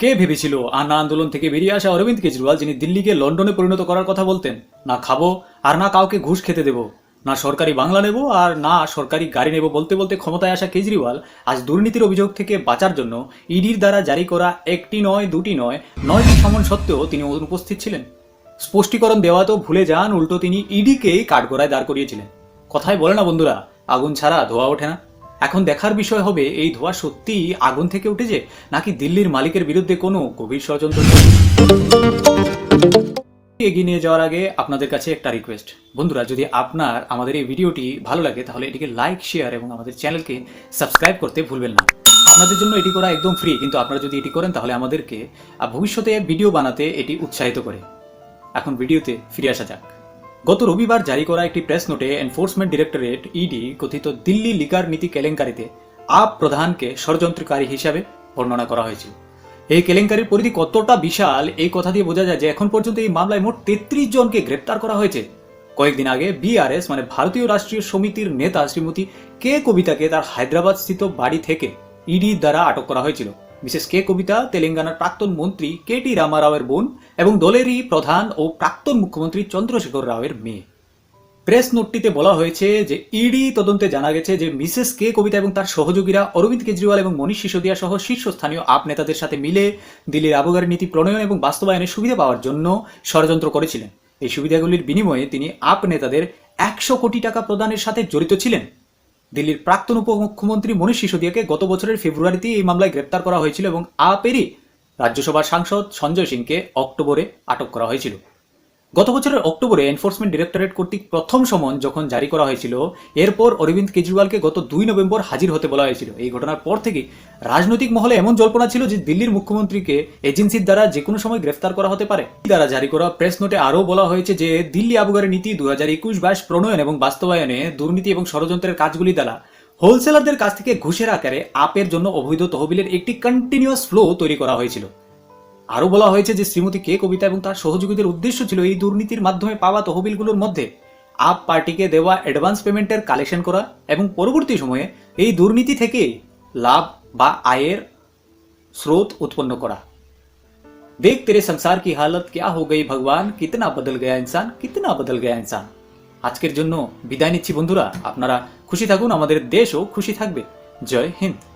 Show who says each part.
Speaker 1: কে ভেবেছিল আন্না আন্দোলন থেকে বেরিয়ে আসা অরবিন্দ কেজরিওয়াল, যিনি দিল্লিকে, লন্ডনে পরিণত করার কথা বলতেন, না খাব আর না কাউকে ঘুষ খেতে দেবো, না সরকারি বাংলা নেব আর না সরকারি গাড়ি নেব বলতে বলতে ক্ষমতায় আসা কেজরিওয়াল আজ দুর্নীতির অভিযোগ থেকে বাঁচার জন্য ইডির দ্বারা জারি করা একটি নয়, দুটি নয়, নয়টি সমন সত্ত্বেও তিনি অনুপস্থিত ছিলেন। স্পষ্টীকরণ দেওয়া তো ভুলে যান, উল্টো তিনি ইডিকেই কাঠগড়ায় দাঁড় করিয়েছিলেন। কথাই বলে না বন্ধুরা, আগুন ছাড়া ধোয়া ওঠে না। এখন দেখার বিষয় হবে, এই ধোঁয়া সত্যি আগুন থেকে উঠেছে, নাকি দিল্লির মালিকের বিরুদ্ধে কোনো গভীর ষড়যন্ত্র এগিয়ে নিয়ে যাওয়ার আগে আপনাদের কাছে একটা রিকোয়েস্ট বন্ধুরা, যদি আপনার, আমাদের এই ভিডিওটি ভালো লাগে, তাহলে এটিকে লাইক শেয়ার এবং আমাদের চ্যানেলকে সাবস্ক্রাইব করতে ভুলবেন না। আপনাদের জন্য এটি করা একদম ফ্রি কিন্তু আপনারা যদি এটি করেন, তাহলে আমাদেরকে ভবিষ্যতে ভিডিও বানাতে এটি উৎসাহিত করে। এখন ভিডিওতে ফিরে আসা যাক। গত রবিবার জারি করা একটি প্রেস নোটে এনফোর্সমেন্ট ডিরেক্টরেট ইডি কথিত দিল্লি লিকার নীতি কেলেঙ্কারিতে আপ প্রধানকে ষড়যন্ত্রকারী হিসাবে বর্ণনা করা হয়েছিল এই কেলেঙ্কারির পরিধি কতটা বিশাল, এই কথা দিয়ে বোঝা যায় যে এখন পর্যন্ত এই মামলায় মোট তেত্রিশ জনকে গ্রেপ্তার করা হয়েছে। কয়েকদিন আগে বিআরএস মানে ভারতীয় রাষ্ট্রীয় সমিতির নেতা শ্রীমতী কে কবিতাকে তার হায়দ্রাবাদ স্থিত বাড়ি থেকে ইডি দ্বারা আটক করা হয়েছিল। বিশেষ কে কবিতা, তেলেঙ্গানার প্রাক্তন মন্ত্রী কে টি রামারাওয়ের বোন এবং দলেরই প্রধান ও প্রাক্তন মুখ্যমন্ত্রী চন্দ্রশেখর রাওয়ের মেয়ে। প্রেস নোটটিতে বলা হয়েছে যে ইডি তদন্তে জানা গেছে যে মিসেস কে কবিতা এবং তার সহযোগীরা অরবিন্দ কেজরিওয়াল এবং মনীষ সিসোদিয়া সহ শীর্ষস্থানীয় আপ নেতাদের সাথে মিলে দিল্লির আবগারি নীতি প্রণয়ন এবং বাস্তবায়নের সুবিধা পাওয়ার জন্য ষড়যন্ত্র করেছিলেন। এই সুবিধাগুলির বিনিময়ে তিনি আপ নেতাদের একশো কোটি টাকা প্রদানের সাথে জড়িত ছিলেন। দিল্লির প্রাক্তন উপমুখ্যমন্ত্রী মনীষ সিসোদিয়াকে গত বছরের ফেব্রুয়ারিতে এই মামলায় গ্রেপ্তার করা হয়েছিল এবং আপেরই রাজ্যসভার সাংসদ সঞ্জয় সিংকে অক্টোবরে আটক করা হয়েছিল। গত বছরের অক্টোবরে এনফোর্সমেন্ট ডিরেক্টরেট কর্তৃক প্রথম সমন যখন জারি করা হয়েছিল, এরপর অরবিন্দ কেজরিওয়ালকে গত দুই নভেম্বর হাজির হতে বলা হয়েছিল। এই ঘটনার পর থেকে রাজনৈতিক মহলে এমন জল্পনা ছিল যে দিল্লির মুখ্যমন্ত্রীকে এজেন্সির দ্বারা যে কোনো সময় গ্রেফতার করা হতে পারে। দ্বারা জারি করা প্রেস নোটে আরও বলা হয়েছে যে, দিল্লি আবগারি নীতি দু হাজার একুশ বাইশ প্রণয়ন এবং বাস্তবায়নে দুর্নীতি এবং ষড়যন্ত্রের কাজগুলি দ্বারা হোলসেলারদের কাছ থেকে ঘুষের আকারে আপের জন্য অবৈধ তহবিলের একটি কন্টিনিউয়াস ফ্লো তৈরি করা হয়েছিল। আরও বলা হয়েছে যে শ্রীমতী কে কবিতা এবং তার সহযোগীদের উদ্দেশ্য ছিল এই দুর্নীতির মাধ্যমে পাওয়া তহবিলগুলোর মধ্যে আপ পার্টিকে দেওয়া অ্যাডভান্স পেমেন্টের কালেকশন করা এবং পরবর্তী সময়ে এই দুর্নীতি থেকে লাভ বা আয়ের স্রোত উৎপন্ন করা। দেখ তেরে সংসার কি হালত ক্যা হো গই ভগবান? কিতনা বদল গয়া ইনসান? কিতনা বদল গয়া ইনসান? আজকের জন্য বিদায় নিচ্ছি বন্ধুরা। আপনারা খুশি থাকুন, আমাদের দেশও খুশি থাকবে। জয় হিন্দ।